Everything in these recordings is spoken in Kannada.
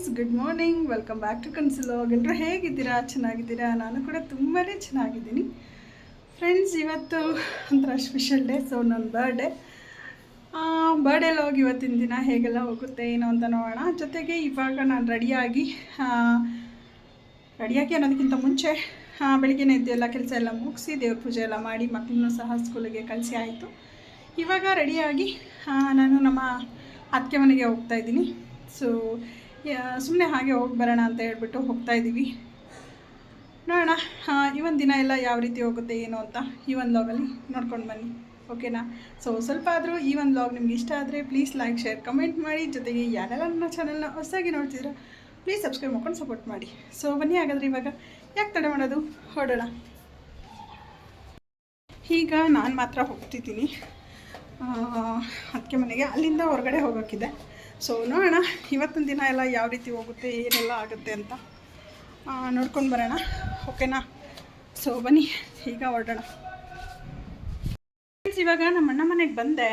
Friends good morning welcome back to ಕನ್ಸಿಲೋಗ್ ಎಲ್ಲರೂ ಹೇಗಿದ್ದೀರಾ? ಚೆನ್ನಾಗಿದ್ದೀರಾ? ನಾನು ಕೂಡ ತುಂಬಾ ಚೆನ್ನಾಗಿದ್ದೀನಿ. ಫ್ರೆಂಡ್ಸ್ ಇವತ್ತು ಒಂಥರ ಸ್ಪೆಷಲ್ ಡೇ ಸೊ ನನ್ನ ಬರ್ಡೇ ಬರ್ಡೇಲಿ ಹೋಗಿ ಇವತ್ತಿನ ದಿನ ಹೇಗೆಲ್ಲ ಹೋಗುತ್ತೆ, ಏನು ಅಂತ ನೋಡೋಣ. ಜೊತೆಗೆ ಇವಾಗ ನಾನು ರೆಡಿಯಾಗಿ ರೆಡಿಯಾಗಿ ಅನ್ನೋದಕ್ಕಿಂತ ಮುಂಚೆ ಬೆಳಿಗ್ಗೆನೇ ಎದ್ದು ಎಲ್ಲ ಕೆಲಸ ಎಲ್ಲ ಮುಗಿಸಿ, ದೇವ್ರ ಪೂಜೆ ಎಲ್ಲ ಮಾಡಿ ಮಕ್ಕಳನ್ನು ಸಹ ಸ್ಕೂಲಿಗೆ ಕಳಿಸಿ ಆಯಿತು. ಇವಾಗ ರೆಡಿಯಾಗಿ ನಾನು ನಮ್ಮ ಅತ್ತಿಗೆ ಮನೆಗೆ ಹೋಗ್ತಾ ಇದ್ದೀನಿ. ಸೊ ಸುಮ್ಮನೆ ಹಾಗೆ ಹೋಗಿ ಬರೋಣ ಅಂತ ಹೇಳ್ಬಿಟ್ಟು ಹೋಗ್ತಾ ಇದ್ದೀವಿ. ನೋಡೋಣ ಈ ಒಂದು ದಿನ ಎಲ್ಲ ಯಾವ ರೀತಿ ಹೋಗುತ್ತೆ, ಏನು ಅಂತ ಈ ಒಂದು ಲಾಗಲ್ಲಿ ನೋಡ್ಕೊಂಡು ಬನ್ನಿ. ಓಕೆನಾ ಸೊ ಸ್ವಲ್ಪ ಆದರೂ ಈ ಒಂದು ಲಾಗ್ ನಿಮ್ಗೆ ಇಷ್ಟ ಆದರೆ ಪ್ಲೀಸ್ ಲೈಕ್ ಶೇರ್ ಕಮೆಂಟ್ ಮಾಡಿ. ಜೊತೆಗೆ ಯಾರೆಲ್ಲ ನನ್ನ ಚಾನಲ್ನ ಹೊಸದಾಗಿ ನೋಡ್ತಿದ್ರೆ ಪ್ಲೀಸ್ ಸಬ್ಸ್ಕ್ರೈಬ್ ಮಾಡ್ಕೊಂಡು ಸಪೋರ್ಟ್ ಮಾಡಿ. ಸೊ ಬನ್ನಿ ಹಾಗಾದರೆ ಇವಾಗ ಯಾಕೆ ತಡೆ ಮಾಡೋದು? ಹೊರಡೋಣ ಈಗ ನಾನು ಮಾತ್ರ ಹೋಗ್ತಿದ್ದೀನಿ. ಅದಕ್ಕೆ ಮನೆಗೆ ಅಲ್ಲಿಂದ ಹೊರಗಡೆ ಹೋಗೋಕ್ಕಿದೆ ಸೊ ನೋಡೋಣ, ಇವತ್ತಿನ ದಿನ ಎಲ್ಲ ಯಾವ ರೀತಿ ಹೋಗುತ್ತೆ, ಏನೆಲ್ಲ ಆಗುತ್ತೆ ಅಂತ. ನೋಡ್ಕೊಂಡು ಬರೋಣ. ಓಕೆನಾ ಸೊ ಬನ್ನಿ, ಈಗ ಹೊರಡೋಣ. ಫ್ರೆಂಡ್ಸ್ ಇವಾಗ ನಮ್ಮ ಅಣ್ಣ ಮನೆಗೆ ಬಂದೆ.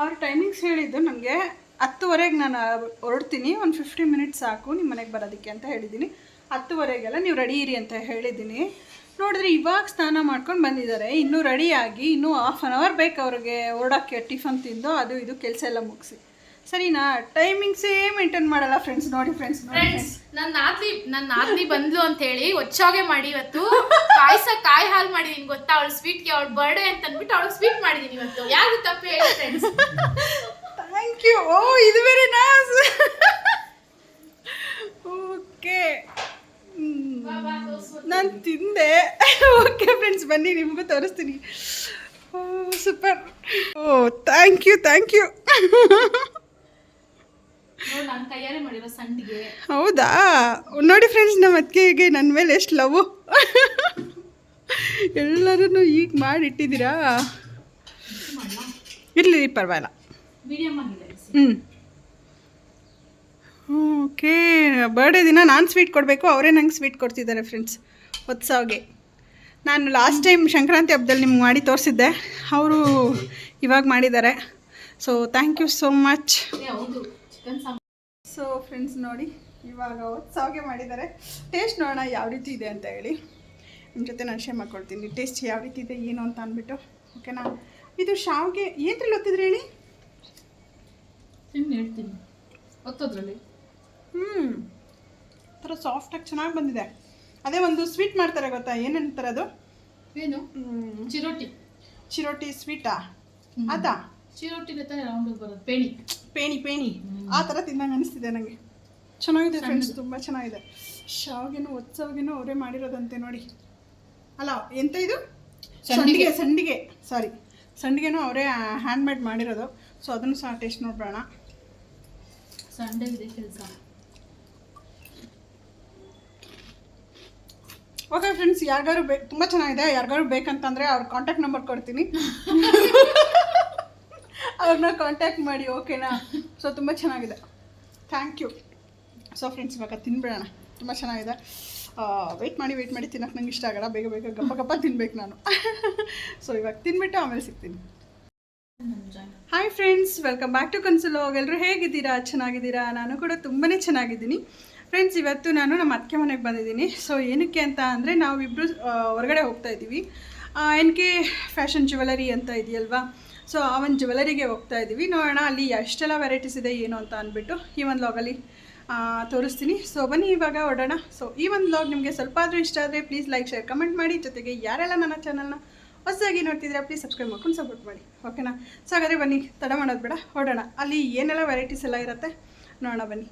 ಅವ್ರ ಟೈಮಿಂಗ್ಸ್ ಹೇಳಿದ್ದು ನನಗೆ ಹತ್ತುವರೆಗೆ ನಾನು ಹೊರಡ್ತೀನಿ. ಒಂದು ಫಿಫ್ಟಿ ಮಿನಿಟ್ಸ್ ಸಾಕು ನಿಮ್ಮ ಮನೆಗೆ ಬರೋದಕ್ಕೆ ಅಂತ ಹೇಳಿದ್ದೀನಿ. ಹತ್ತುವರೆಗೆಲ್ಲ ನೀವು ರೆಡಿ ಇರಿ ಅಂತ ಹೇಳಿದ್ದೀನಿ. ನೋಡಿದ್ರೆ ಇವಾಗ ಸ್ನಾನ ಮಾಡ್ಕೊಂಡು ಬಂದಿದ್ದಾರೆ. ಇನ್ನೂ ರೆಡಿಯಾಗಿ ಇನ್ನೂ ಹಾಫ್ ಆನ್ ಅವರ್ ಬೇಕು ಅವ್ರಿಗೆ. ಹೊರಡೋಕ್ಕೆ, ಟಿಫನ್ ತಿಂದು, ಅದು ಇದು, ಕೆಲಸ ಎಲ್ಲ ಮುಗಿಸಿ. ಸರಿನಾ? ಟೈಮಿಂಗ್ಸೇ ಮೇಂಟೈನ್ ಮಾಡಲ್ಲ ಫ್ರೆಂಡ್ಸ್ ನೋಡಿ ಫ್ರೆಂಡ್ಸ್ ನೋಡಿ ಫ್ರೆಂಡ್ಸ್ ನನ್ನ ಆತ್ಲಿ ನನ್ನ ಆತ್ಲಿ ಬಂದ್ಲು ಅಂತ ಹೇಳಿ ಒಚ್ಚಾಗೆ ಮಾಡಿ ಇವತ್ತು. ಪಾಯಸ ಕಾಯಿ ಹಾಲು ಮಾಡಿದೀನಿ ಗೊತ್ತಾ? ಅವಳು ಸ್ವೀಟ್ಗೆ ಅವಳ ಬರ್ಡೇ ಅಂತ ಅಂದ್ಬಿಟ್ಟು ಅವಳು ಸ್ವೀಟ್ ಮಾಡಿದೀನಿ ಇವತ್ತು. ಯಾರು ತಪ್ಪು ಹೇಳಿ ಫ್ರೆಂಡ್ಸ್ ಥ್ಯಾಂಕ್ ಯು ಓ ಇದು ಬೇರೆ ನಾಸ್. ಓಕೆ ನಾನು ತಿಂದೆ. ಓಕೆ ಫ್ರೆಂಡ್ಸ್ ಬನ್ನಿ ನಿಮಗೂ ತೋರಿಸ್ತೀನಿ. ಓ super O thank you thank you ನನ್ನ ಕೈಯಾರೆ ಮಾಡಿರೋ ಸಂಡಿಗೆ ಹೌದಾ? ನೋಡಿ ಫ್ರೆಂಡ್ಸ್ ನಮ್ಮ ಅತ್ತಿಗೆಗೆ ನನ್ನ ಮೇಲೆ ಎಷ್ಟು ಲವ್. ಎಲ್ಲರೂ ಈಗ ಮಾಡಿಟ್ಟಿದ್ದೀರಾ? ಇರಲಿ ಪರವಾಗಿಲ್ಲ. ಹ್ಞೂ ಓಕೆ ಬರ್ಡೇ ದಿನ ನಾನು ಸ್ವೀಟ್ ಕೊಡಬೇಕು ಅವರೇ ನಂಗೆ ಸ್ವೀಟ್ ಕೊಡ್ತಿದ್ದಾರೆ ಫ್ರೆಂಡ್ಸ್ ಹೊತ್ಸಾವಿಗೆ ನಾನು ಲಾಸ್ಟ್ ಟೈಮ್ ಸಂಕ್ರಾಂತಿ ಹಬ್ಬದಲ್ಲಿ ನಿಮ್ಗೆ ಮಾಡಿ ತೋರಿಸಿದ್ದೆ ಅವರು ಇವಾಗ ಮಾಡಿದ್ದಾರೆ. So thank you so much chicken sambar. So friends ನೋಡಿ ಇವಾಗ ಸಾವಿಗೆ ಮಾಡಿದ್ದಾರೆ. ಟೇಸ್ಟ್ ನೋಡೋಣ ಯಾವ ರೀತಿ ಇದೆ ಅಂತ ಹೇಳಿ. ನಿಮ್ಮ ಜೊತೆ ನಾನು ಶೇರ್ ಮಾಡ್ಕೊಳ್ತೀನಿ ಟೇಸ್ಟ್ ಯಾವ ರೀತಿ ಇದೆ ಏನು ಅಂತ ಅಂದ್ಬಿಟ್ಟು. ಓಕೆನಾ ಇದು ಶಾವಿಗೆ ಏನ್ರಲ್ಲಿ ಒತ್ತಿದ್ರಿ ಹೇಳಿ? ತಿಂದು ಹೇಳ್ತೀನಿ. ಒತ್ತೋದ್ರಲ್ಲಿ. ಹ್ಞೂ ಥರ ಸಾಫ್ಟಾಗಿ ಚೆನ್ನಾಗಿ ಬಂದಿದೆ. ಅದೇ ಒಂದು ಸ್ವೀಟ್ ಮಾಡ್ತಾರೆ ಗೊತ್ತಾ? ಏನಂತಾರೆ ಅದು? ಏನು? ಚಿರೋಟಿ. ಚಿರೋಟಿ ಸ್ವೀಟಾ ಅದಾ? ಚಿರೋಟಿನ ತಾನೇ ರೌಂಡಿಗೆ ಬರೋದು. ಪೇಣಿ. ಪೇಣಿ ಪೇಣಿ. ಆ ಥರ ತಿಂದಂಗೆ ಅನಿಸ್ತಿದೆ ನನಗೆ ಚೆನ್ನಾಗಿದೆ ಫ್ರೆಂಡ್ಸ್ ತುಂಬ ಚೆನ್ನಾಗಿದೆ. ಶಾವಿಗೆನೂ ಒತ್ಸವಿಗೆನೂ ಅವರೇ ಮಾಡಿರೋದಂತೆ ನೋಡಿ. ಅಲ್ಲ ಎಂತ ಇದು? ಸಂಡಿಗೆ. ಸಂಡಿಗೆ ಸಾರಿ ಸಂಡಿಗೆನೂ ಅವರೇ ಹ್ಯಾಂಡ್ಮೇಡ್ ಮಾಡಿರೋದು. ಸೊ ಅದನ್ನು ಸಹ ಟೇಸ್ಟ್ ನೋಡೋಣ ಸಂಡೇ ಇದೆ ಕೆಲಸ. ಓಕೆ ಫ್ರೆಂಡ್ಸ್ ಯಾರಿಗಾರು ಬೇ ತುಂಬ ಚೆನ್ನಾಗಿದೆ. ಯಾರಿಗಾರು ಬೇಕಂತಂದರೆ ಅವ್ರ ಕಾಂಟ್ಯಾಕ್ಟ್ ನಂಬರ್ ಕೊಡ್ತೀನಿ. ಅವ್ರನ್ನ ಕಾಂಟ್ಯಾಕ್ಟ್ ಮಾಡಿ ಓಕೆನಾ ಸೊ ತುಂಬ ಚೆನ್ನಾಗಿದೆ. ಥ್ಯಾಂಕ್ ಯು ಸೊ ಫ್ರೆಂಡ್ಸ್ ಇವಾಗ ತಿನ್ಬಿಡೋಣ. ತುಂಬ ಚೆನ್ನಾಗಿದೆ. ವೆಯ್ಟ್ ಮಾಡಿ ವೆಯ್ಟ್ ಮಾಡಿ ತಿನ್ನೋಕೆ ನಂಗೆ ಇಷ್ಟ ಆಗಲ್ಲ. ಬೇಗ ಬೇಗ ಗಪ್ಪ ಗಪ್ಪ ತಿನ್ಬೇಕು ನಾನು. ಸೊ ಇವಾಗ ತಿನ್ಬಿಟ್ಟು ಆಮೇಲೆ ಸಿಗ್ತೀನಿ. Hi friends welcome back to ಕನ್ಸುಲೋಗ್ ಎಲ್ಲರೂ ಹೇಗಿದ್ದೀರಾ? ಚೆನ್ನಾಗಿದ್ದೀರಾ? ನಾನು ಕೂಡ ತುಂಬಾ ಚೆನ್ನಾಗಿದ್ದೀನಿ. ಫ್ರೆಂಡ್ಸ್ ಇವತ್ತು ನಾನು ನಮ್ಮ ಅತ್ತೆ ಮನೆಗೆ ಬಂದಿದ್ದೀನಿ. ಸೊ ಏನಕ್ಕೆ ಅಂತ ಅಂದರೆ ನಾವಿಬ್ಬರು ಹೊರಗಡೆ ಹೋಗ್ತಾ ಇದ್ದೀವಿ. ಎನ್ ಕೆ ಫ್ಯಾಷನ್ ಜ್ಯುವೆಲರಿ ಅಂತ ಇದೆಯಲ್ವಾ? ಸೊ ಆ ಒಂದು ಜ್ಯುವೆಲರಿಗೆ ಹೋಗ್ತಾ ಇದ್ದೀವಿ ನೋಡೋಣ ಅಲ್ಲಿ ಎಷ್ಟೆಲ್ಲ ವೆರೈಟೀಸ್ ಇದೆ, ಏನು ಅಂತ ಅಂದ್ಬಿಟ್ಟು ಈ ಒಂದು ಲಾಗಲ್ಲಿ ತೋರಿಸ್ತೀನಿ. ಸೊ ಬನ್ನಿ ಇವಾಗ ಓಡೋಣ. ಸೊ ಈ ಒಂದು ಲಾಗ್ ನಿಮಗೆ ಸ್ವಲ್ಪ ಆದರೂ ಇಷ್ಟ ಆದರೆ ಪ್ಲೀಸ್ ಲೈಕ್ ಶೇರ್ ಕಮೆಂಟ್ ಮಾಡಿ. ಜೊತೆಗೆ ಯಾರೆಲ್ಲ ನನ್ನ ಚಾನಲ್ನ ಹೊಸದಾಗಿ ನೋಡ್ತಿದ್ರೆ ಪ್ಲೀಸ್ ಸಬ್ಸ್ಕ್ರೈಬ್ ಮಾಡ್ಕೊಂಡು ಸಪೋರ್ಟ್ ಮಾಡಿ. ಓಕೆನಾ ಸೊ ಹಾಗಾದರೆ ಬನ್ನಿ, ತಡ ಮಾಡೋದು ಬೇಡ ಹೊಡೋಣ ಅಲ್ಲಿ ಏನೆಲ್ಲ ವೆರೈಟೀಸ್ ಎಲ್ಲ ಇರುತ್ತೆ, ನೋಡೋಣ ಬನ್ನಿ.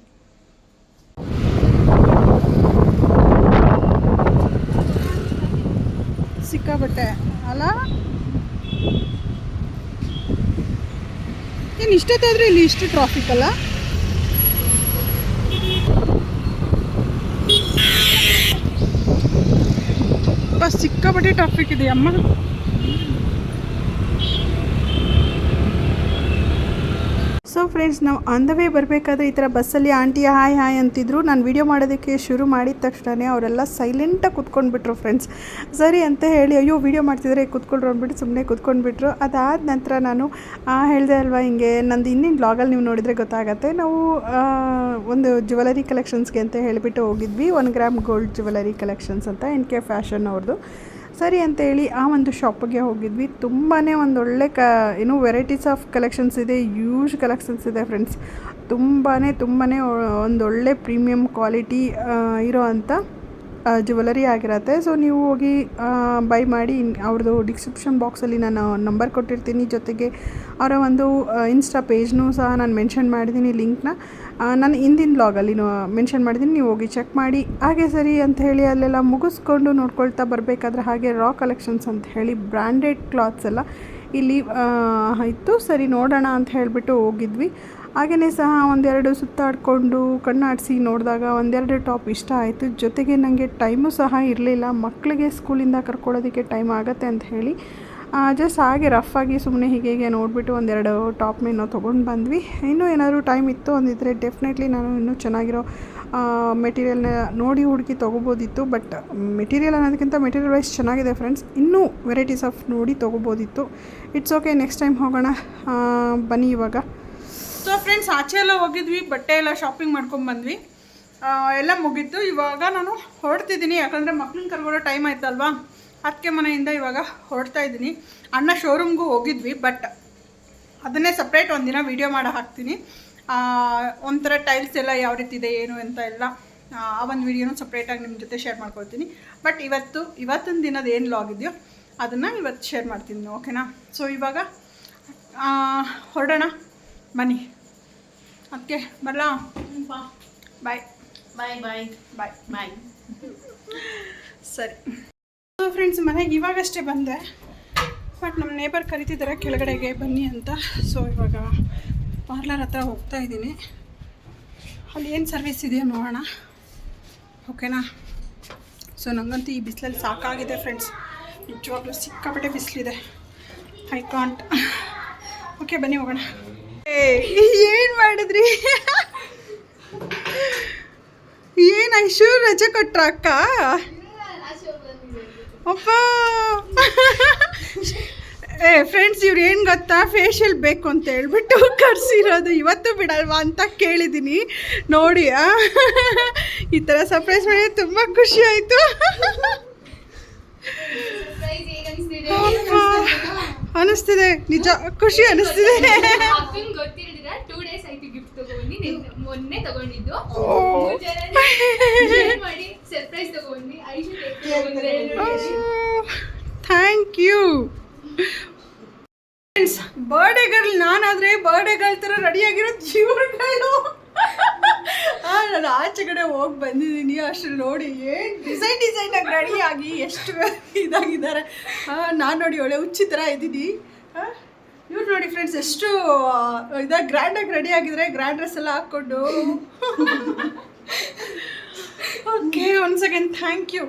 ಸಿಕ್ಕಾಬಟ್ಟೆ ಅಲ್ಲ ಏನು ಇಷ್ಟೊತ್ತಾದರೂ ಇಲ್ಲಿ ಇಷ್ಟು ಟ್ರಾಫಿಕ್ ಅಲ್ಲ? ಬಸ್ ಸಿಕ್ಕಾಪಟ್ಟೆ ಟ್ರಾಫಿಕ್ ಇದೆ ಅಮ್ಮ ಸೊ ಫ್ರೆಂಡ್ಸ್ ನಾವು ಆನ್ ದ ವೇ ಬರಬೇಕಾದ್ರೆ ಈ ಥರ ಬಸ್ಸಲ್ಲಿ ಆಂಟಿ ಹಾಯ್ ಹಾಯ್ ಅಂತಿದ್ರು. ನಾನು ವೀಡಿಯೋ ಮಾಡೋದಕ್ಕೆ ಶುರು ಮಾಡಿದ ತಕ್ಷಣವೇ ಅವರೆಲ್ಲ ಸೈಲೆಂಟಾಗಿ ಕುತ್ಕೊಂಡ್ಬಿಟ್ರು ಫ್ರೆಂಡ್ಸ್ ಸರಿ ಅಂತ ಹೇಳಿ, ಅಯ್ಯೋ ವೀಡಿಯೋ ಮಾಡ್ತಿದ್ರೆ, ಕೂತ್ಕೊಳ್ರು, ಅಂದ್ಬಿಟ್ಟು ಸುಮ್ಮನೆ ಕುತ್ಕೊಂಡ್ಬಿಟ್ರು. ಅದಾದ ನಂತರ ನಾನು ಹೇಳಿದೆ ಅಲ್ವಾ ಹಿಂಗೆ, ನಂದು ಇನ್ನೇನು ಬ್ಲಾಗಲ್ಲಿ ನೀವು ನೋಡಿದರೆ ಗೊತ್ತಾಗತ್ತೆ. ನಾವು ಒಂದು ಜ್ಯುವೆಲರಿ ಕಲೆಕ್ಷನ್ಸ್ಗೆ ಅಂತ ಹೇಳಿಬಿಟ್ಟು ಹೋಗಿದ್ವಿ. One gram gold jewellery collections ಅಂತ ಎನ್ ಕೆ ಫ್ಯಾಷನ್ ಅವ್ರದ್ದು ಸರಿ ಅಂತೇಳಿ ಆ ಒಂದು ಶಾಪಿಗೆ ಹೋಗಿದ್ವಿ. ತುಂಬಾ ಒಂದು ಒಳ್ಳೆ ಕ, ಏನು ವೆರೈಟೀಸ್ ಆಫ್ ಕಲೆಕ್ಷನ್ಸ್ ಇದೆ ಯೂಶ್ ಕಲೆಕ್ಷನ್ಸ್ ಇದೆ ಫ್ರೆಂಡ್ಸ್ ತುಂಬಾ ತುಂಬಾ ಒಂದೊಳ್ಳೆ ಪ್ರೀಮಿಯಂ ಕ್ವಾಲಿಟಿ ಇರೋ ಅಂಥ ಜ್ಯುವೆಲರಿ ಆಗಿರತ್ತೆ. ಸೊ ನೀವು ಹೋಗಿ ಬೈ ಮಾಡಿ ಅವ್ರದ್ದು ಡಿಸ್ಕ್ರಿಪ್ಷನ್ ಬಾಕ್ಸಲ್ಲಿ ನಾನು ನಂಬರ್ ಕೊಟ್ಟಿರ್ತೀನಿ. ಜೊತೆಗೆ ಅವರ ಒಂದು ಇನ್ಸ್ಟಾ ಪೇಜ್ನೂ ಸಹ ನಾನು ಮೆನ್ಷನ್ ಮಾಡಿದ್ದೀನಿ ಲಿಂಕ್ನ ನಾನು ಹಿಂದಿನ ಬ್ಲಾಗಲ್ಲಿ ಮೆನ್ಷನ್ ಮಾಡಿದ್ದೀನಿ, ನೀವು ಹೋಗಿ ಚೆಕ್ ಮಾಡಿ. ಹಾಗೆ ಸರಿ ಅಂತ ಹೇಳಿ ಅಲ್ಲೆಲ್ಲ ಮುಗಿಸ್ಕೊಂಡು ನೋಡ್ಕೊಳ್ತಾ ಬರಬೇಕಾದ್ರೆ ಹಾಗೆ ರಾ ಕಲೆಕ್ಷನ್ಸ್ ಅಂತ ಹೇಳಿ ಬ್ರ್ಯಾಂಡೆಡ್ ಕ್ಲಾತ್ಸ್ ಎಲ್ಲ ಇಲ್ಲಿ ಇತ್ತು. ಸರಿ, ನೋಡೋಣ ಅಂತ ಹೇಳಿಬಿಟ್ಟು ಹೋಗಿದ್ವಿ. ಹಾಗೆಯೇ ಸಹ ಒಂದೆರಡು ಸುತ್ತಾಡಿಕೊಂಡು ಕಣ್ಣಾಡಿಸಿ ನೋಡಿದಾಗ ಒಂದೆರಡು ಟಾಪ್ ಇಷ್ಟ ಆಯಿತು. ಜೊತೆಗೆ ನನಗೆ ಟೈಮು ಸಹ ಇರಲಿಲ್ಲ. ಮಕ್ಕಳಿಗೆ ಸ್ಕೂಲಿಂದ ಕರ್ಕೊಳ್ಳೋದಕ್ಕೆ ಟೈಮ್ ಆಗುತ್ತೆ ಅಂತ ಹೇಳಿ ಜಸ್ಟ್ ಹಾಗೆ ರಫ್ ಆಗಿ ಸುಮ್ಮನೆ ಹೀಗೆ ಹೀಗೆ ನೋಡಿಬಿಟ್ಟು ಒಂದೆರಡು ಟಾಪ್ ಮೇನೋ ತೊಗೊಂಡು ಬಂದ್ವಿ. ಇನ್ನೂ ಏನಾದರೂ ಟೈಮ್ ಇತ್ತು ಅಂದಿದ್ದರೆ ಡೆಫಿನೆಟ್ಲಿ ನಾನು ಇನ್ನೂ ಚೆನ್ನಾಗಿರೋ ಮೆಟೀರಿಯಲ್ನ ನೋಡಿ ಹುಡುಕಿ ತೊಗೋಬೋದಿತ್ತು. ಬಟ್ ಮೆಟೀರಿಯಲ್ ಅನ್ನೋದಕ್ಕಿಂತ ಮೆಟೀರಿಯಲ್ ವೈಸ್ ಚೆನ್ನಾಗಿದೆ ಫ್ರೆಂಡ್ಸ್ ಇನ್ನೂ ವೆರೈಟೀಸ್ ಆಫ್ ನೋಡಿ ತೊಗೋಬೋದಿತ್ತು. ಇಟ್ಸ್ ಓಕೆ ನೆಕ್ಸ್ಟ್ ಟೈಮ್ ಹೋಗೋಣ ಬನ್ನಿ ಇವಾಗ. ಸೊ ಫ್ರೆಂಡ್ಸ್ ಆಚೆ ಎಲ್ಲ ಹೋಗಿದ್ವಿ, ಬಟ್ಟೆ ಎಲ್ಲ ಶಾಪಿಂಗ್ ಮಾಡ್ಕೊಂಡು ಬಂದ್ವಿ. ಎಲ್ಲ ಮುಗೀತು. ಇವಾಗ ನಾನು ಹೊರಡ್ತಿದ್ದೀನಿ. ಯಾಕಂದರೆ ಮಕ್ಳನ್ನ ಕರ್ಕೊಳ್ಳೋ ಟೈಮ್ ಆಯ್ತಲ್ವಾ? ಅದಕ್ಕೆ ಮನೆಯಿಂದ ಇವಾಗ ಹೊರಡ್ತಾ ಇದ್ದೀನಿ. ಅಣ್ಣ ಶೋರೂಮ್ಗೂ ಹೋಗಿದ್ವಿ ಬಟ್ ಅದನ್ನೇ ಸಪ್ರೇಟ್ ಒಂದಿನ ವೀಡಿಯೋ ಮಾಡಿ ಹಾಕ್ತೀನಿ. ಒಂಥರ ಟೈಲ್ಸ್ ಎಲ್ಲ ಯಾವ ರೀತಿ ಇದೆ ಏನು ಅಂತ ಎಲ್ಲ ಆ, ಒಂದು ವೀಡಿಯೋನೂ ಸಪ್ರೇಟಾಗಿ ನಿಮ್ಮ ಜೊತೆ ಶೇರ್ ಮಾಡ್ಕೊಳ್ತೀನಿ. ಬಟ್ ಇವತ್ತು ಇವತ್ತಿನ ದಿನದ ಏನು ಲಾಗ್ ಇದೆಯೋ ಅದನ್ನು ಇವತ್ತು ಶೇರ್ ಮಾಡ್ತೀನಿ ಓಕೆನಾ ಸೊ ಇವಾಗ ಹೊರಡೋಣ. ಬನ್ನಿ. ಅದಕ್ಕೆ ಬರಲಾ? ಬಾಯ್ ಬಾಯ್ ಬಾಯ್ ಬಾಯ್ ಬಾಯ್ ಸರಿ. ಸೊ ಫ್ರೆಂಡ್ಸ್ ಮನೆಗೆ ಇವಾಗಷ್ಟೇ ಬಂದೆ. ಬಟ್ ನಮ್ಮ ನೇಬರ್ ಕರಿತಿದ್ದಾರೆ ಕೆಳಗಡೆಗೆ ಬನ್ನಿ ಅಂತ. ಸೊ ಇವಾಗ ಪಾರ್ಲರ್ ಹತ್ರ ಹೋಗ್ತಾ ಇದ್ದೀನಿ. ಅಲ್ಲಿ ಏನು ಸರ್ವಿಸ್ ಇದೆಯೋ ನೋಡೋಣ. ಓಕೆನಾ ಸೊ ನನಗಂತೂ ಈ ಬಿಸಿಲಲ್ಲಿ ಸಾಕಾಗಿದೆ ಫ್ರೆಂಡ್ಸ್ ನಿಜವಾಗ್ಲೂ ಸಿಕ್ಕಾಪಟ್ಟೆ ಬಿಸಿಲಿದೆ. ಐ ಕಾಂಟ್ ಓಕೆ ಬನ್ನಿ ಹೋಗೋಣ. ಏನು ಮಾಡಿದ್ರಿ? ಏನು ಐಶು, ರಜೆ ಕೊಟ್ರ ಅಕ್ಕ? ಅಪ್ಪ! ಏ ಫ್ರೆಂಡ್ಸ್ ಇವ್ರು ಏನು ಗೊತ್ತಾ? ಫೇಶಿಯಲ್ ಬೇಕು ಅಂತ ಹೇಳ್ಬಿಟ್ಟು ಕರ್ಸಿರೋದು. ಇವತ್ತು ಬಿಡಲ್ವಾ ಅಂತ ಕೇಳಿದ್ದೀನಿ ನೋಡಿ? ಈ ಥರ ಸರ್ಪ್ರೈಸ್ ಮಾಡಿ ತುಂಬ ಖುಷಿ ಆಯಿತು. ಅನಿಸ್ತಿದೆ? ನಿಜ ಖುಷಿ ಅನಿಸ್ತಿದೆ. ಮೊನ್ನೆ ತಗೊಂಡಿದ್ದು. ಮಾಡಿ? ಸರ್ಪ್ರೈಸ್ ತಗೊಂಡ್ವಿ. Thank you friends birthday girl ನಾನಾದ್ರೆ birthday girl ಥರ ರೆಡಿಯಾಗಿರೋದು ಇವ್ರುಗಳು ಆ, ನಾನು ಆಚೆ ಕಡೆ ಹೋಗಿ ಬಂದಿದ್ದೀನಿ. ಅಷ್ಟ್ರಲ್ಲಿ ನೋಡಿ ಏನು ಡಿಸೈನ್ ಡಿಸೈನ್ ಡಿಸೈನಾಗಿ ರೆಡಿಯಾಗಿ ಎಷ್ಟು ಇದಾಗಿದ್ದಾರೆ. ನಾನು ನೋಡಿ ಒಳ್ಳೆ ಹುಚ್ಚಿ ಥರ ಇದ್ದೀನಿ ಇವ್ರು ನೋಡಿ ಫ್ರೆಂಡ್ಸ್ ಎಷ್ಟು ಇದಾಗಿ ಗ್ರ್ಯಾಂಡಾಗಿ ರೆಡಿ ಆಗಿದ್ರೆ ಗ್ರ್ಯಾಂಡ್ ಡ್ರೆಸ್ ಎಲ್ಲ ಹಾಕ್ಕೊಂಡು okay one second thank you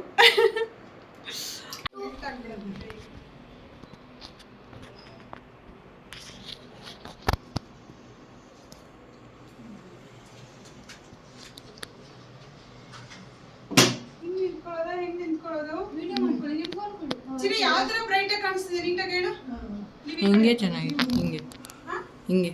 ಹಿಂಗ್ ನಿಂತ್ಕೊಳ್ಳೋದಾ? ಹಿಂಗ್ ನಿಂತ್ಕೊಳ್ಳೋದು? ಚಿರಿ, ಯಾವ ಥರ bright ಆಗಿ ಕಾಣಿಸ್ತಿದೆ? ನೀಟಾಗಿ ಹೇಳು. ಹಿಂಗೆ ಚೆನ್ನಾಗಿತ್ತು ಹಿಂಗೆ? ಹಿಂಗೆ?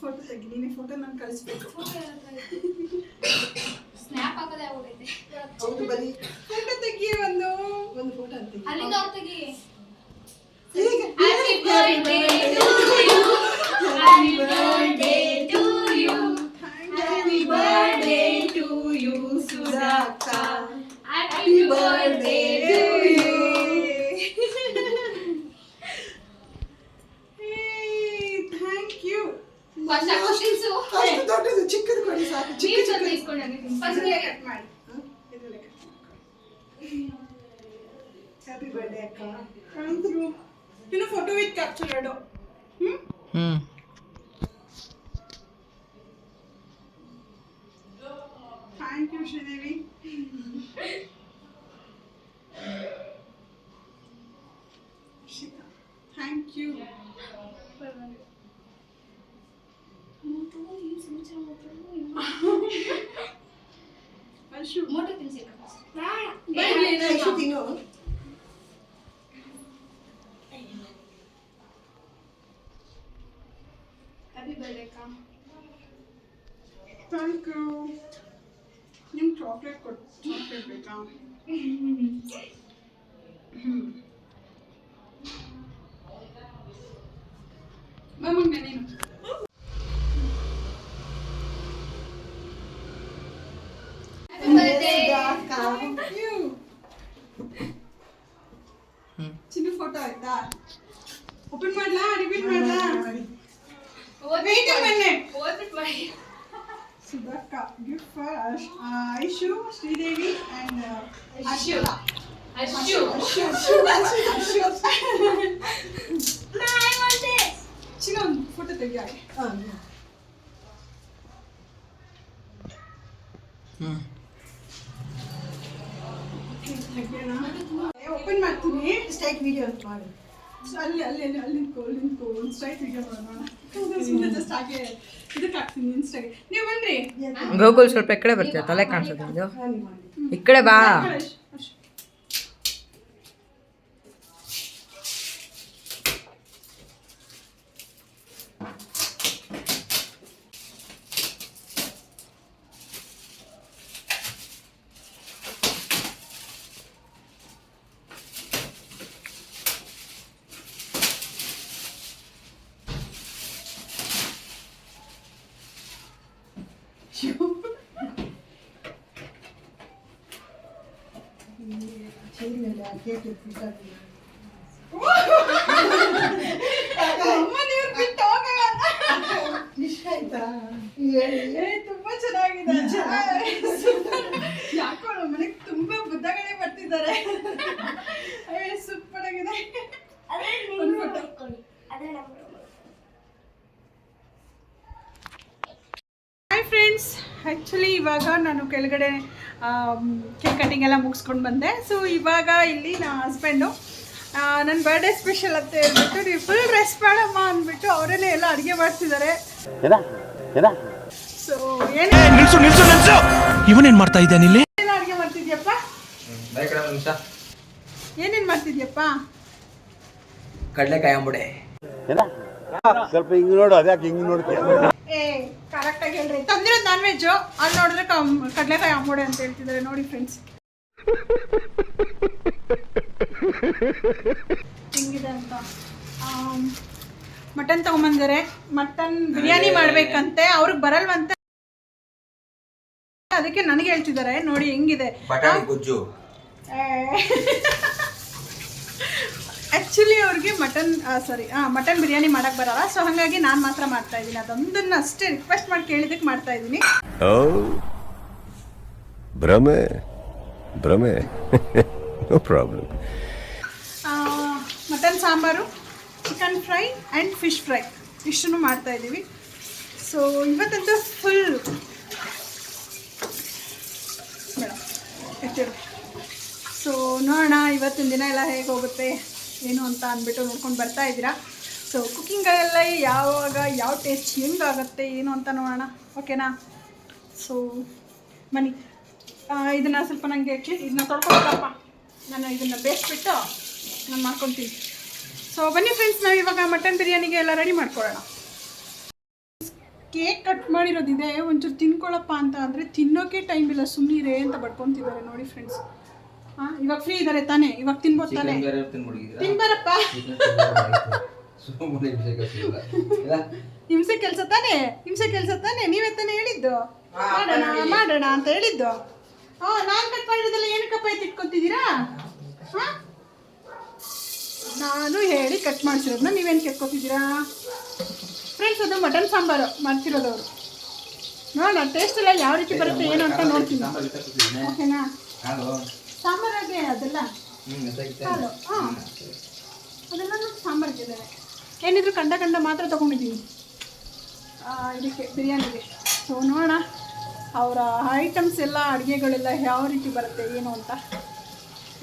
ಫೋಟೋ ತೆಗಿ ನೀನೆ ಫೋಟೋ ನಾನು ಕಳಿಸ್ಬೇಕು. ಹೌದು ಬರೀ ಫೋಟೋ ತೆಗಿ ಒಂದು ಒಂದು ಫೋಟೋ ತೆಗಿ ಅಲ್ಲಿಂದ ಅವ್ರು ತೆಗಿ ಈಗ Happy birthday to you. Happy birthday to you. Happy birthday to you, Suzaka. Happy thank you ನಿಮ್ಗೆ ಚಾಕ್ಲೇಟ್ ಕೊಟ್ಟು ಚಾಕ್ಲೇಟ್ ಬೇಕಾ ಮಮ್ಮಂಗೆ ಚಿನ್ನ ಒಂದು ಫೋಟೋ ತೆಗಿಯ ಹ್ಞೂ ಓಪನ್ ಮಾಡ್ತೀನಿ ಸ್ಟ್ರೈಕ್ ವಿಡಿಯೋ ಮಾಡಿ ಅಲ್ಲಿ ಅಲ್ಲಿ ಅಲ್ಲಿ ಅಲ್ಲಿ ನಿಂತ್ಕೋ ಅಲ್ಲಿ ನಿಂತ್ಕೋ ಒಂದು ಸ್ಟ್ರೈಟ್ ವಿಡಿಯೋ ಮಾಡೋಣ ಸುಮ್ಮನೆ ಜಸ್ಟ್ ಹಾಗೆ ಇದಕ್ಕೆ ಹಾಕ್ತೀನಿ ಇನ್ಸ್ಟಾಗೆ ನೀವು ಬನ್ರಿ ಗೋಕುಲ್ ಸ್ವಲ್ಪ ಈ ಕಡೆ ತಲೆ ಕಾಣಿಸೋದು ಇದು. ಈ ಕಡೆ ಬಾ. ಅಶ್- ಅಶ್. ಚೇರ್ ಮೇಲೆ ಕೇಕ್ ಇಟ್ಬಿಟ್ಟು ಅಮ್ಮ ನೀವು ಬಿಟ್ಟು ಹೋಗಲ್ಲ ಇಷ್ಟ ಆಯ್ತಾ ಹೇಳಿ ಏ, ತುಂಬಾ ಚೆನ್ನಾಗಿದೆ ಇವಾಗ ನಾನು ಕೆಳಗಡೆ ಕೇಕ್ ಕಟಿಂಗ್ ಎಲ್ಲ ಮುಗಿಸ್ಕೊಂಡು ಬಂದೆ. ಸೊ ಇವಾಗ ಇಲ್ಲಿ ನನ್ನ ಹಸ್ಬೆಂಡು ನನ್ನ ಬರ್ಡೇ ಸ್ಪೆಷಲ್ ಅಂತ ಹೇಳ್ಬಿಟ್ಟು ನೀವು ಫುಲ್ ರೆಸ್ಟ್ ಮಾಡಮ್ಮ ಅಂದ್ಬಿಟ್ಟು ಅವರೇ ಎಲ್ಲ ಅಡುಗೆ ಮಾಡ್ತಿದ್ದಾರೆ ಸೊ ಏನು ನಿಲ್ಸು ನಿಲ್ಸು ನಿಲ್ಸು! ಇವನೇನ್ ಮಾಡ್ತಾ ಇದ್ದಾನೆ ಇಲ್ಲಿ? ಏನೇನು ಅಡುಗೆ ಮಾಡ್ತಿದ್ಯಪ್ಪ? ಏನೇನು ಮಾಡ್ತಿದ್ಯಪ್ಪ? ಕಡಲೆಕಾಯಿ ಅಂಬುಡೆ. ಸ್ವಲ್ಪ ಹಿಂಗ್ ನೋಡು ಅದ್ಯಾಕೆ ಹಿಂಗ್ ನೋಡ್ತೀಯ? ಏ ಕರೆಕ್ಟಾಗಿ ಹೇಳ್ರಿ. ತಂದಿರೋ ನಾನ್ ವೆಜ್ಜು ಅಲ್ಲಿ ನೋಡಿದ್ರೆ ಕಡಲೆಕಾಯಿ ಅಂಬೋಡೆ ಅಂತ ಹೇಳ್ತಿದ್ದಾರೆ ನೋಡಿ ಫ್ರೆಂಡ್ಸ್ ಹೆಂಗಿದೆ ಅಂತ? ಮಟನ್ ತಗೊಂಬಂದರೆ ಮಟನ್ ಬಿರಿಯಾನಿ ಮಾಡ್ಬೇಕಂತೆ. ಅವ್ರಿಗೆ ಬರಲ್ವಂತೆ. ಅದಕ್ಕೆ ನನಗೆ ಹೇಳ್ತಿದ್ದಾರೆ ನೋಡಿ ಹೆಂಗಿದೆ. ಬಟಾಣಿ ಗುಜ್ಜು. ಆ್ಯಕ್ಚುಲಿ ಅವ್ರಿಗೆ ಮಟನ್ ಸಾರಿ ಮಟನ್ ಬಿರಿಯಾನಿ ಮಾಡಕ್ ಬರಲ್ಲ. ಸೊ ಹಾಗಾಗಿ ನಾನು ಮಾತ್ರ ಮಾಡ್ತಾ ಇದ್ದೀನಿ. ಅದೊಂದನ್ನ ಅಷ್ಟೇ ರಿಕ್ವೆಸ್ಟ್ ಮಾಡಿ ಕೇಳಿದಕ್ಕೆ ಮಾಡ್ತಾ ಇದ್ದೀನಿ. ಭ್ರಮೆ? ಭ್ರಮೆ? No problem mutton sambar chicken fry and fish fry ಇಷ್ಟನ್ನು ಮಾಡ್ತಾ ಇದ್ದೀವಿ. ಸೊ ಇವತ್ತಂತೂ ಫುಲ್ ಮೇಡಮ್ ಸೊ ನೋಡೋಣ ಇವತ್ತಿನ ದಿನ ಎಲ್ಲ ಹೇಗೆ ಹೋಗುತ್ತೆ? ಏನು ಅಂತ ಅಂದ್ಬಿಟ್ಟು ನೋಡ್ಕೊಂಡು ಬರ್ತಾ ಇದ್ದೀರಾ? ಸೊ ಕುಕ್ಕಿಂಗಲ್ಲ ಯಾವಾಗ, ಯಾವ ಟೇಸ್ಟ್ ಹೆಂಗಾಗುತ್ತೆ, ಏನು ಅಂತ ನೋಡೋಣ. ಓಕೆನಾ ಸೊ ಬನ್ನಿ. ಇದನ್ನು ಸ್ವಲ್ಪ ನನಗೆ ಇದನ್ನ ತೊಳ್ಕೊಳ್ತಪ್ಪ ನಾನು ಇದನ್ನು ಬೇಯಿಸ್ಬಿಟ್ಟು ನಾನು ಮಾಡ್ಕೊತೀನಿ. ಸೊ ಬನ್ನಿ ಫ್ರೆಂಡ್ಸ್ ನಾವು ಇವಾಗ ಮಟನ್ ಬಿರಿಯಾನಿಗೆ ಎಲ್ಲ ರೆಡಿ ಮಾಡ್ಕೊಳ್ಳೋಣ. ಕೇಕ್ ಕಟ್ ಮಾಡಿರೋದಿದೆ, ಒಂಚೂರು ತಿನ್ಕೊಳ್ಳಪ್ಪ ಅಂತ ಅಂದರೆ ತಿನ್ನೋಕೆ ಟೈಮ್ ಇಲ್ಲ ಸುಮ್ಮನಿರೇ ಅಂತ ಬಡ್ಕೊತಿದ್ದಾರೆ ನೋಡಿ ಫ್ರೆಂಡ್ಸ್ ಇವಾಗ ಫ್ರೀ ಇದ್ದಾರೆ ತಾನೆ ಇವಾಗ ತಿನ್ಬೋದು ತಾನೆ. ತಿನ್ಬಾರಪ್ಪ. ಹಿಂಸೆ ಕೆಲಸ ತಾನೆ ಹಿಂಸೆ ಕೆಲಸ ತಾನೆ ನೀವೇ ತಾನೇ ಹೇಳಿದ್ದು. ಮಾಡೋಣ ಮಾಡೋಣ ಅಂತ ಹೇಳಿದ್ದು. ಹಾ ನಾನು ಕಟ್ ಮಾಡಿರೋದೆಲ್ಲ ಏನಕ್ಕಪ್ಪ ಎತ್ತಿಟ್ಕೊತಿದ್ದೀರಾ ಹಾಂ? ನಾನು ಹೇಳಿ ಕಟ್ ಮಾಡಿಸಿರೋದನ್ನ ನೀವೇನು ಕೆತ್ಕೋತಿದ್ದೀರಾ? ಫ್ರೆಂಡ್ಸ್ ಅದು ಮಟನ್ ಸಾಂಬಾರು ಮಾಡ್ತಿರೋದವರು ನೋಡೋಣ ಟೇಸ್ಟ್ ಎಲ್ಲ ಯಾವ ರೀತಿ ಬರುತ್ತೆ ಏನು ಅಂತ ನೋಡ್ತೀನಿ. ಓಕೆನಾ ಸಾಂಬಾರು ಅದೇ ಅದೆಲ್ಲ ಹಾಲು. ಹಾಂ. ಬಂದಿದ್ದೇನೆ ಏನಿದ್ರು ಕಂಡ ಕಂಡ ಮಾತ್ರ ತೊಗೊಂಡಿದ್ದೀನಿ ಇದಕ್ಕೆ ಬಿರಿಯಾನಿಗೆ. ಸೊ ನೋಡೋಣ ಅವರ ಐಟಮ್ಸ್ ಎಲ್ಲ ಅಡುಗೆಗಳೆಲ್ಲ ಯಾವ ರೀತಿ ಬರುತ್ತೆ ಏನು ಅಂತ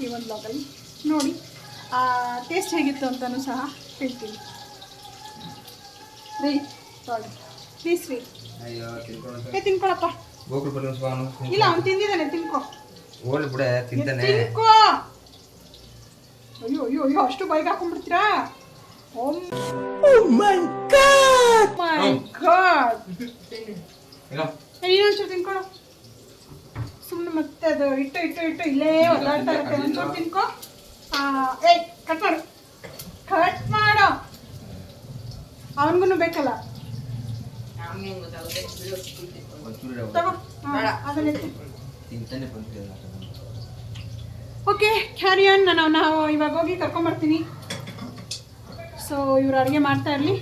ಈ ಒಂದು ಲಾಗಲ್ಲಿ ನೋಡಿ. ಟೇಸ್ಟ್ ಹೇಗಿತ್ತು ಅಂತಲೂ ಸಹ ಹೇಳ್ತೀನಿ. ರೀ ಸಾರಿ ಪ್ಲೀಸ್ ರೀ. ತಿನ್ಕೊಳಪ್ಪ. ಇಲ್ಲ ಅವ್ನು ತಿಂದಿದ್ದಾನೆ ತಿನ್ಕೋ. ಹೋಗ್ಲಿ ಬಿಡ ತಿಂತಾನೆ ತಿನ್ಕೋ ಅಯ್ಯೋ ಅಯ್ಯೋ ಅಯ್ಯೋ ಅಷ್ಟು ಬೈಕ್ ಹಾಕೊಂಡ್ಬಿಡ್ತೀರಾ? ಓ ಮೈ ಗಾಡ್ ಇಲ್ಲ ಇನ್ನೊಂಚೂರು ತಿನ್ಕೊಳ್ಳೋ ಸುಮ್ಮನೆ ಮತ್ತೆ ಅದು ಇಟ್ಟು ಇಟ್ಟು ಇಟ್ಟು ಇಲ್ಲೇ ಒದ್ದಾಡ್ತಾ ಇರುತ್ತೆ. ಒಂಚೂರು ತಿನ್ಕೋ. ಆ, ಏಯ್ ಕಟ್ ಮಾಡು. ಕಟ್ ಮಾಡು. ಅವನಿಗೂ ಬೇಕಲ್ಲ. ತಗೋ. ಅದನ್ನ. ತಿಂತಾನೆ ಬಂದಿಲ್ಲ ಓಕೆ ಕ್ಯಾರಿ ಆನ್ ನಾನು ನಾವು ಇವಾಗ ಹೋಗಿ ಕರ್ಕೊಂಬರ್ತೀನಿ. ಸೊ ಇವರು ಅಡುಗೆ ಮಾಡ್ತಾ ಇರಲಿ.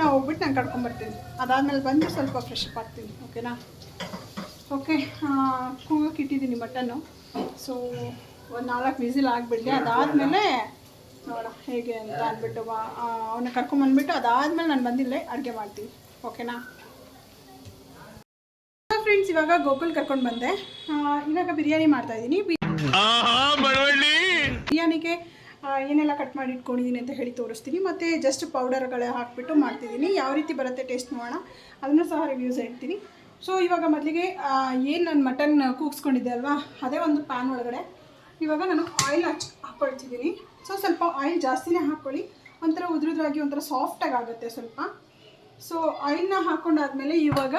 ನಾವು ಹೋಗ್ಬಿಟ್ಟು ನಾನು ಕರ್ಕೊಂಬರ್ತೀನಿ. ಅದಾದಮೇಲೆ ಬಂದು ಸ್ವಲ್ಪ ಫ್ರೆಶ್ ಅಪ್ ಆಗ್ತೀನಿ ಓಕೆನಾ ಓಕೆ ಕೂಗಕ್ಕೆ ಇಟ್ಟಿದ್ದೀನಿ ಮಟನ್ನು. ಸೊ ಒಂದು ನಾಲ್ಕು ವಿಸಿಲ್ ಆಗಿಬಿಡಲಿ. ಅದಾದಮೇಲೆ ನೋಡೋಣ ಹೇಗೆ ಅಂತ ಅಂದ್ಬಿಟ್ಟು ಅವನ್ನ ಕರ್ಕೊಂಬಂದ್ಬಿಟ್ಟು ಅದಾದಮೇಲೆ ನಾನು ಬಂದಿಲ್ಲೇ ಅಡುಗೆ ಮಾಡ್ತೀನಿ ಓಕೆನಾ ಫ್ರೆಂಡ್ಸ್ ಇವಾಗ ಗೋಕುಲ್ ಕರ್ಕೊಂಡು ಬಂದೆ. ಇವಾಗ ಬಿರಿಯಾನಿ ಮಾಡ್ತಾ ಆ, ಏನೆಲ್ಲ ಕಟ್ ಮಾಡಿ ಇಟ್ಕೊಂಡಿದ್ದೀನಿ ಅಂತ ಹೇಳಿ ತೋರಿಸ್ತೀನಿ. ಮತ್ತು ಜಸ್ಟ್ ಪೌಡರ್ಗಳು ಹಾಕ್ಬಿಟ್ಟು ಮಾಡ್ತಿದ್ದೀನಿ ಯಾವ ರೀತಿ ಬರುತ್ತೆ ಟೇಸ್ಟ್ ನೋಡೋಣ. ಅದನ್ನು ಸಹ ರಿವ್ಯೂಸ್ ಹೇಳ್ತೀನಿ ಸೊ ಇವಾಗ ಮೊದಲಿಗೆ ಏನು ನಾನು ಮಟನ್ ಕೂಗಿಸ್ಕೊಂಡಿದ್ದೆ ಅಲ್ವಾ? ಅದೇ ಒಂದು ಪ್ಯಾನ್ ಒಳಗಡೆ. ಇವಾಗ ನಾನು ಆಯಿಲ್ ಹಚ್ ಹಾಕ್ಕೊಳ್ತಿದ್ದೀನಿ ಸೊ ಸ್ವಲ್ಪ ಆಯಿಲ್ ಜಾಸ್ತಿನೇ ಹಾಕ್ಕೊಳ್ಳಿ ಒಂಥರ ಉದುರುದ್ರಾಗಿ ಒಂಥರ ಸಾಫ್ಟಾಗಿ ಆಗುತ್ತೆ ಸ್ವಲ್ಪ. ಸೊ ಆಯಿಲ್ನ ಹಾಕ್ಕೊಂಡಾದ್ಮೇಲೆ ಇವಾಗ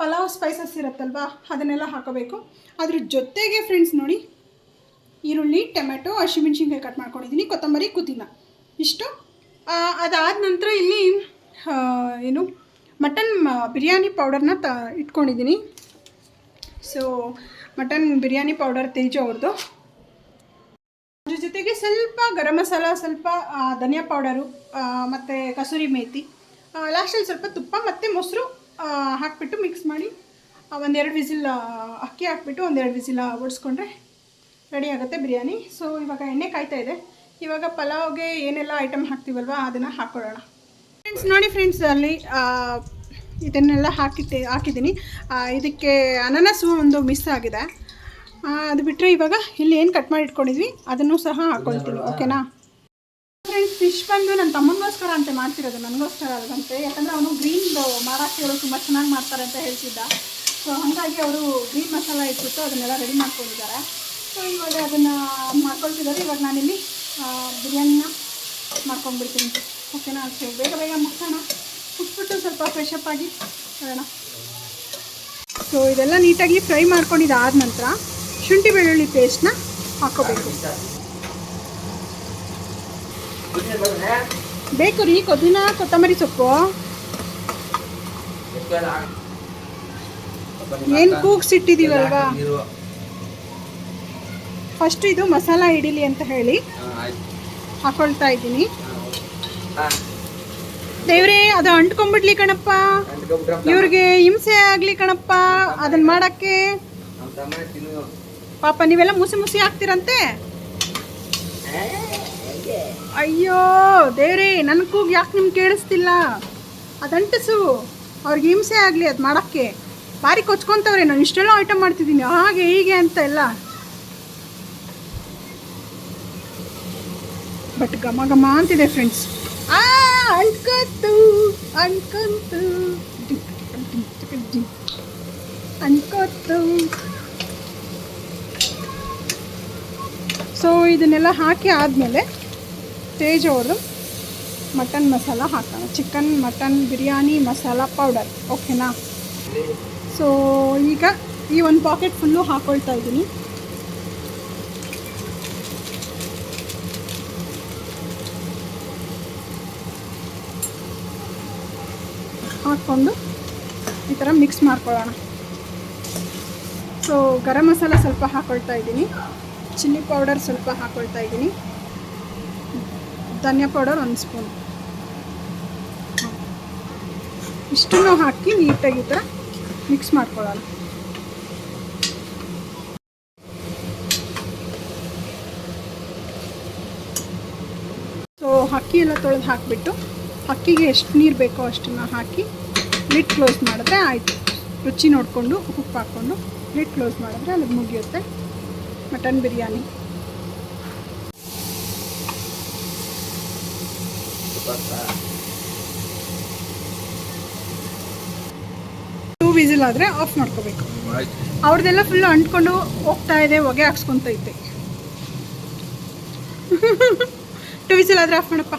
ಪಲಾವ್ ಸ್ಪೈಸಸ್ ಇರುತ್ತಲ್ವಾ, ಅದನ್ನೆಲ್ಲ ಹಾಕೋಬೇಕು. ಅದ್ರ ಜೊತೆಗೆ ಫ್ರೆಂಡ್ಸ್ ನೋಡಿ, ಈರುಳ್ಳಿ ಟೊಮೆಟೊ ಹಸಿಮೆಣ್ಸಿನ್ಕಾಯಿ ಕಟ್ ಮಾಡ್ಕೊಂಡಿದ್ದೀನಿ ಕೊತ್ತಂಬರಿ ಕುದಿನ ಇಷ್ಟು. ಅದಾದ ನಂತರ ಇಲ್ಲಿ ಏನು, ಮಟನ್ ಬಿರಿಯಾನಿ ಪೌಡರ್ನ ತ ಇಟ್ಕೊಂಡಿದ್ದೀನಿ so mutton biryani powder Teju ಅವ್ರದ್ದು ಅದ್ರ ಜೊತೆಗೆ ಸ್ವಲ್ಪ ಗರಂ ಮಸಾಲ, ಸ್ವಲ್ಪ ಧನಿಯಾ ಪೌಡರು ಮತ್ತು ಕಸೂರಿ ಮೇಥಿ ಲಾಸ್ಟಲ್ಲಿ ಸ್ವಲ್ಪ ತುಪ್ಪ ಮತ್ತು ಮೊಸರು ಹಾಕ್ಬಿಟ್ಟು ಮಿಕ್ಸ್ ಮಾಡಿ ಒಂದೆರಡು ವಿಸಿಲ್ ಅಕ್ಕಿ ಹಾಕ್ಬಿಟ್ಟು ಒಂದೆರಡು ವಿಸಿಲ್ ಓಡಿಸ್ಕೊಂಡ್ರೆ ರೆಡಿ ಆಗುತ್ತೆ ಬಿರಿಯಾನಿ. ಸೊ ಇವಾಗ ಎಣ್ಣೆ ಕಾಯ್ತಾ ಇದೆ. ಇವಾಗ ಪಲಾವ್ಗೆ ಏನೆಲ್ಲ ಐಟಮ್ ಹಾಕ್ತೀವಲ್ವ, ಅದನ್ನು ಹಾಕ್ಕೊಳ್ಳೋಣ. ಫ್ರೆಂಡ್ಸ್ ನೋಡಿ ಫ್ರೆಂಡ್ಸ್ ಅಲ್ಲಿ ಇದನ್ನೆಲ್ಲ ಹಾಕಿದ್ದೆ, ಹಾಕಿದ್ದೀನಿ. ಇದಕ್ಕೆ ಅನಾನಸು ಒಂದು ಮಿಸ್ ಆಗಿದೆ. ಅದು ಬಿಟ್ಟರೆ ಇವಾಗ ಇಲ್ಲಿ ಏನು ಕಟ್ ಮಾಡಿ ಇಟ್ಕೊಂಡಿದ್ವಿ ಅದನ್ನು ಸಹ ಹಾಕ್ಕೊಳ್ತೀನಿ ಓಕೆನಾ ಫ್ರೆಂಡ್ಸ್ ಫಿಶ್ ಬಂದು ನನ್ನ ತಮ್ಮನಗೋಸ್ಕರ ಅಂತ ಮಾಡ್ತಿರೋದು, ನನಗೋಸ್ಕರ ಅಲ್ವಂತೆ ಯಾಕಂದರೆ ಅವನು ಗ್ರೀನ್ದು ಅವರು ತುಂಬ ಚೆನ್ನಾಗಿ ಮಾಡ್ತಾರೆ ಅಂತ ಹೇಳ್ತಿದ್ದ. ಸೊ ಹಾಗಾಗಿ ಅವರು ಗ್ರೀನ್ ಮಸಾಲ ಇಟ್ಬಿಟ್ಟು ಅದನ್ನೆಲ್ಲ ರೆಡಿ ಮಾಡ್ಕೊಂಡಿದ್ದಾರೆ. ಸೊ ಇವಾಗ ಅದನ್ನು ಮಾಡ್ಕೊಳ್ತಿದ್ದಾರೆ. ಇವಾಗ ನಾನಿಲ್ಲಿ ಬಿರಿಯಾನಿನ ಮಾಡ್ಕೊಂಡ್ಬಿಡ್ತೀನಿ. ಓಕೆನಾ? ಸೊ ಬೇಗ ಬೇಗ ಮುಗಿಸೋಣ. ಮುಗಿಸ್ಬಿಟ್ಟು ಸ್ವಲ್ಪ ಫ್ರೆಶ್ ಅಪ್ ಆಗಿ ಹೇಳೋಣ ಸೊ ಇದೆಲ್ಲ ನೀಟಾಗಿ ಫ್ರೈ ಮಾಡ್ಕೊಂಡಿದ್ದಾದ ನಂತರ ಶುಂಠಿ ಬೆಳ್ಳುಳ್ಳಿ ಪೇಸ್ಟ್ನ ಹಾಕೋಬೇಕು. ಬೇಕು ರೀ ಕೊತ್ತಂಬರಿ ಸೊಪ್ಪು. ಏನು ಕೂಗ್ಸಿಟ್ಟಿದ್ದೀವಲ್ವಾ ಫಸ್ಟ್ ಇದು ಮಸಾಲ ಹಿಡೀಲಿ ಅಂತ ಹೇಳಿ ಹಾಕೊಳ್ತಾ ಇದ್ದೀನಿ. ದೇವ್ರೇ, ಅದು ಅಂಟ್ಕೊಂಡ್ಬಿಡ್ಲಿ ಕಣಪ್ಪ. ಇವ್ರಿಗೆ ಹಿಂಸೆ ಆಗ್ಲಿ ಕಣಪ್ಪ ಅದನ್ನ ಮಾಡಕ್ಕೆ. ಪಾಪ ನೀವೆಲ್ಲ ಮುಸಿ ಮುಸಿ ಹಾಕ್ತಿರಂತೆ. ಅಯ್ಯೋ, ದೇವ್ರೇ ನನ್ನ ಕೂಗ್ ಯಾಕೆ ನಿಮ್ಗೆ ಕೇಳಿಸ್ತಿಲ್ಲ? ಅದಂಟಿಸು ಅವ್ರಿಗೆ ಹಿಂಸೆ ಆಗಲಿ ಅದು ಮಾಡೋಕ್ಕೆ. ಭಾರಿ ಕೊಚ್ಕೊಂತವ್ರೆ, ನಾನು ಇಷ್ಟೆಲ್ಲ ಐಟಮ್ ಮಾಡ್ತಿದ್ದೀನಿ. ಹಾಗೆ, ಹೀಗೆ ಅಂತ ಎಲ್ಲ. ಬಟ್ ಗಮ ಘಮ ಅಂತಿದೆ ಫ್ರೆಂಡ್ಸ್ ಆ, ಅನ್ಕಂತು ಅನ್ಕಂತು. ಅನ್ಕೋತು. ಸೊ ಇದನ್ನೆಲ್ಲ ಹಾಕಿ ಆದಮೇಲೆ ತೇಜ್ ಅವರು ಮಟನ್ ಮಸಾಲ ಹಾಕೋಣ chicken, mutton, biryani, masala powder ಓಕೆನಾ ಸೊ ಈಗ ಈ ಒಂದು ಪಾಕೆಟ್ ಫುಲ್ಲು ಹಾಕ್ಕೊಳ್ತಾ ಇದ್ದೀನಿ. ಹಾಕ್ಕೊಂಡು ಈ ಥರ ಮಿಕ್ಸ್ ಮಾಡ್ಕೊಳ್ಳೋಣ. ಸೊ ಗರಂ ಮಸಾಲ ಸ್ವಲ್ಪ ಹಾಕ್ಕೊಳ್ತಾ ಇದ್ದೀನಿ. ಚಿಲ್ಲಿ ಪೌಡರ್ ಸ್ವಲ್ಪ ಹಾಕ್ಕೊಳ್ತಾ ಇದ್ದೀನಿ. ಧನಿಯಾ ಪೌಡರ್ ಒಂದು ಸ್ಪೂನ್. ಇಷ್ಟನ್ನು ಹಾಕಿ ನೀಟಾಗಿ ಈ ಥರ ಮಿಕ್ಸ್ ಮಾಡ್ಕೊಳ್ಳೋಣ. ಸೊ ಅಕ್ಕಿ ಎಲ್ಲ ತೊಳೆದು ಹಾಕಿಬಿಟ್ಟು, ಅಕ್ಕಿಗೆ ಎಷ್ಟು ನೀರು ಬೇಕೋ ಅಷ್ಟನ್ನು ಹಾಕಿ ಲಿಡ್ ಕ್ಲೋಸ್ ಮಾಡಿದ್ರೆ ಆಯಿತು. ರುಚಿ ನೋಡಿಕೊಂಡು, ಉಪ್ಪು ಹಾಕ್ಕೊಂಡು ಲಿಡ್ ಕ್ಲೋಸ್ ಮಾಡಿದ್ರೆ ಅದು ಮುಗಿಯುತ್ತೆ. ಮಟನ್ ಬಿರಿಯಾನಿ. ಟೂ ವಿಸಿಲ್ ಆದರೆ ಆಫ್ ಮಾಡ್ಕೋಬೇಕು. ಅವ್ರದ್ದೆಲ್ಲ ಫುಲ್ ಅಂಟ್ಕೊಂಡು ಹೋಗ್ತಾ ಇದೆ, ಹೊಗೆ ಹಾಕ್ಸ್ಕೊಂತೈತೆ ಟೂ ವಿಸಿಲ್ ಆದರೆ ಆಫ್ ಮಾಡಪ್ಪ.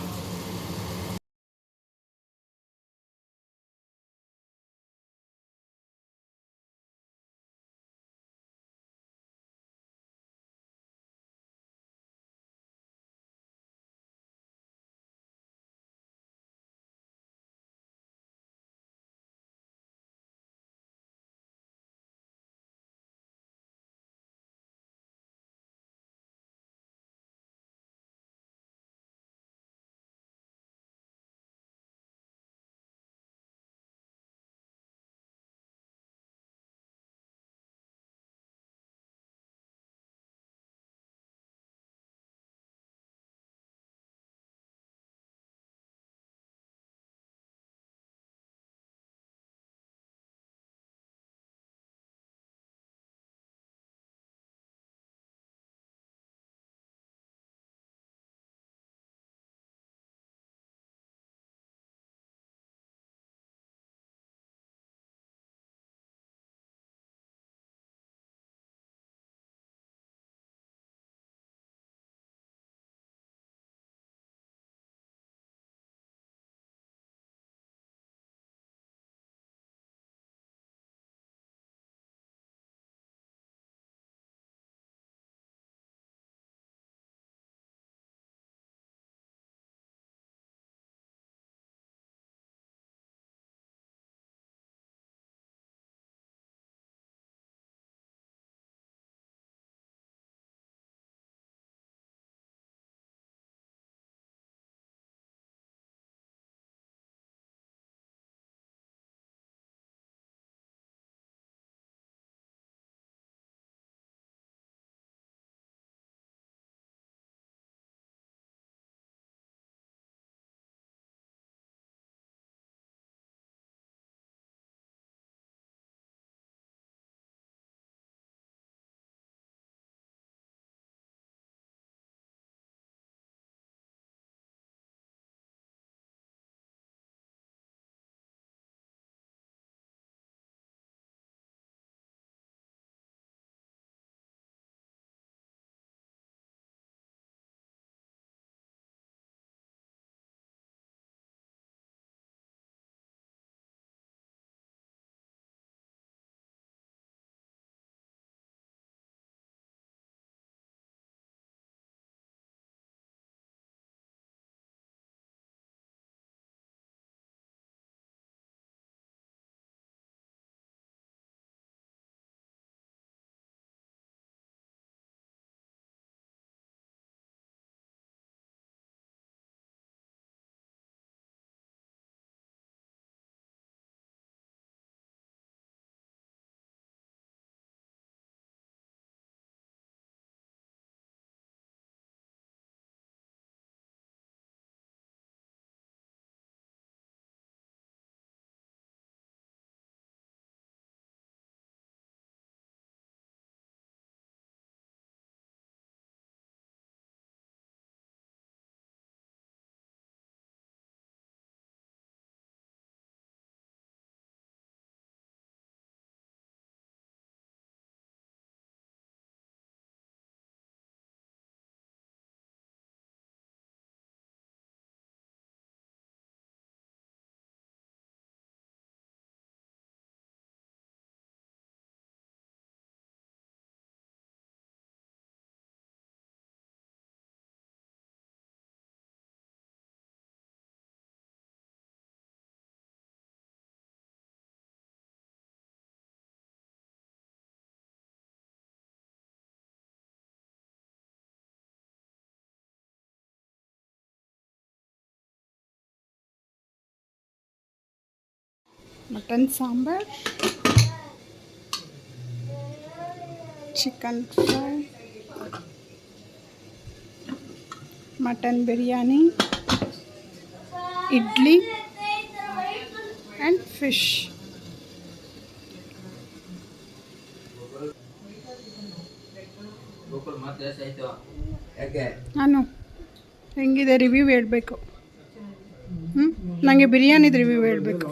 Mutton sambar, chicken fry, mutton biryani, idli and fish. ನಾನು ಹೆಂಗಿದೆ ರಿವ್ಯೂ ಹೇಳಬೇಕು? ಹ್ಞೂ ನನಗೆ ಬಿರಿಯಾನಿದು ರಿವ್ಯೂ ಹೇಳಬೇಕು.